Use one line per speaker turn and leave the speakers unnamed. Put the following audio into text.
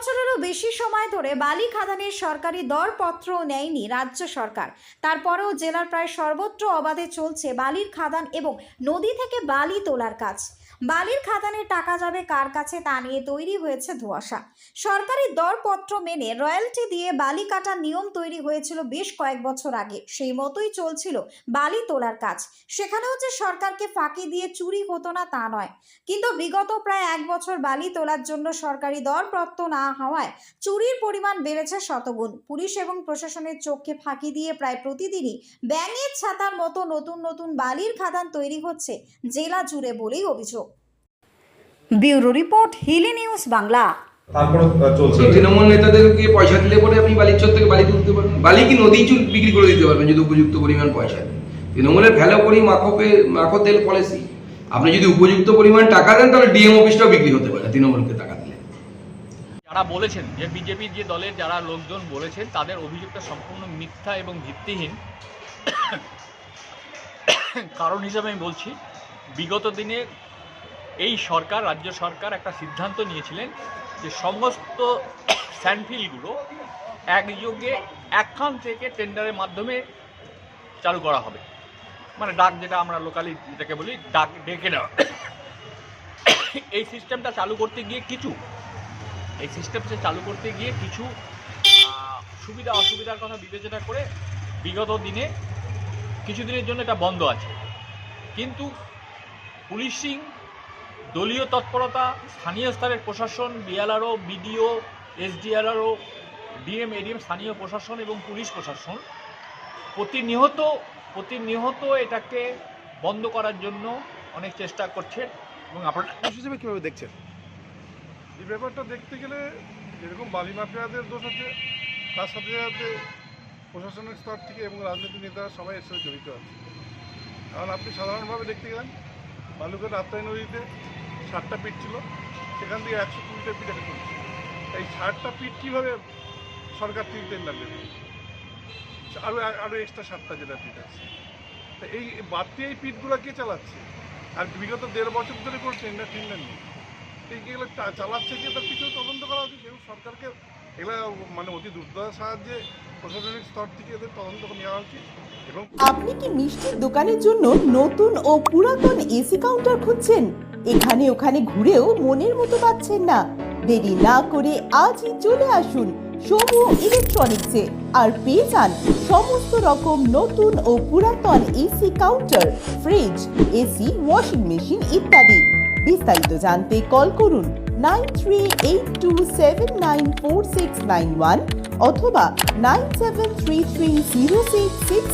বছরেরও বেশি সময় ধরে বালি খাদানের সরকারি দরপত্র নেয়নি রাজ্য সরকার। তারপরেও জেলার প্রায় সর্বত্র অবাধে চলছে বালির খাদান এবং নদী থেকে বালি তোলার কাজ। বালির খাদানের টাকা যাবে কার কাছে তা নিয়ে তৈরি হয়েছে ধোঁয়াশা। সরকারি দরপত্র মেনে রয়্যালটি দিয়ে বালি কাটার নিয়ম তৈরি হয়েছিল বেশ কয়েক বছর আগে। সেই মতোই চলছিল বালি তোলার কাজ। সেখানেও যে সরকারকে ফাঁকি দিয়ে চুরি হতো না তা নয়। কিন্তু বিগত প্রায় এক বছর বালি তোলার জন্য সরকারি দরপত্র না হওয়ায় চুরির পরিমাণ বেড়েছে শতগুণ। পুলিশ এবং প্রশাসনের চোখকে ফাঁকি দিয়ে প্রায় প্রতিদিনই ব্যাঙের ছাতার মতো নতুন নতুন বালির খাদান তৈরি হচ্ছে জেলা জুড়ে বলেই অভিযোগ। Bureau report Hili news Bangla.
তারপরে চলছে।
তৃণমূল নেতাদেরকে পয়সা দিলে পরে আপনি বালিচর থেকে বালি তুলতে পারবেন? বালি কি নদী চুল বিক্রি করে দিতে পারবেন যদি উপযুক্ত পরিমাণ পয়সা দেন? তৃণমূলের ভ্যালো করি মাখপে মাখো তেল পলিসি। আপনি যদি উপযুক্ত পরিমাণ টাকা দেন তাহলে ডিএম অফিসটাও বিক্রি হতে পারে তৃণমূলকে টাকা দিলে।
যারা বলেছেন যে বিজেপির যে দলের যারা লোকজন বলেছেন তাদের অভিযোগটা সম্পূর্ণ মিথ্যা এবং ভিত্তিহীন। কারণ হিসাবে আমি বলছি বিগত দিনে এই সরকার, রাজ্য সরকার একটা সিদ্ধান্ত নিয়েছিলেন যে সমস্ত স্যান্ডফিলগুলো একযোগে একখান থেকে টেন্ডারের মাধ্যমে চালু করা হবে। মানে ডাক যেটা আমরা লোকালি যেটাকে বলি, ডাক ডেকে নেওয়া। এই সিস্টেমটা চালু করতে গিয়ে কিছু, এই সিস্টেমটা চালু করতে গিয়ে কিছু সুবিধা, অসুবিধার কথা বিবেচনা করে বিগত দিনে কিছুদিনের জন্য এটা বন্ধ আছে। কিন্তু পুলিশিং দলীয় তৎপরতা স্থানীয় স্তরের প্রশাসন BLRO BDO SDRO DM ADM স্থানীয় প্রশাসন এবং পুলিশ প্রশাসন প্রতিনিয়ত প্রতিনিহত এটাকে বন্ধ করার জন্য অনেক চেষ্টা করছে এবং আপনারা
হিসেবে কীভাবে দেখছেন?
এই ব্যাপারটা দেখতে গেলে যেরকম বালি মাফিয়াদের দোষ আছে তার সাথে সাথে প্রশাসনিক স্তর থেকে এবং রাজনৈতিক নেতারা সবাই এর সাথে জড়িত আছে। কারণ আপনি সাধারণভাবে দেখতে গেলেন বালুঘাট আত্মাই নদীতে ষাটটা পিট ছিল, সেখান থেকে একশো কুড়িটা পিট একটা তুলছে। এই ষাটটা পিট কীভাবে সরকার তিন টেন্ডার দেবে? আরও আরও এক্সট্রা সাতটা যেটা পিট আছে। তা এই বাড়তি এই পিটগুলো কে চালাচ্ছে? আর বিগত দেড় বছর ধরে কোনো টেন্ডার টেন্ডার নেই। এইগুলো চালাচ্ছে কি? তার কিছু তদন্ত করা উচিত এবং সরকারকে এগুলো মানে অতি দ্রুততার সাহায্যে প্রশাসনিক স্তর থেকে এদের তদন্ত নেওয়া উচিত
আপনি কি মিষ্টির দোকানের জন্য নতুন ও পুরাতন এসি কাউন্টার খুঁজছেন? এখানে ওখানে ঘুরেও মনের মতো পাচ্ছেন না। দেরি না করে আজই চলে আসুন সমু ইলেকট্রনিক্সে আর পেয়ে যান সমস্ত রকম নতুন ও পুরাতন AC counter, fridge, AC, washing machine ইত্যাদি। বিস্তারিত জানতে কল করুন nine three eight two seven nine four six nine one অথবা nine seven three three zero six six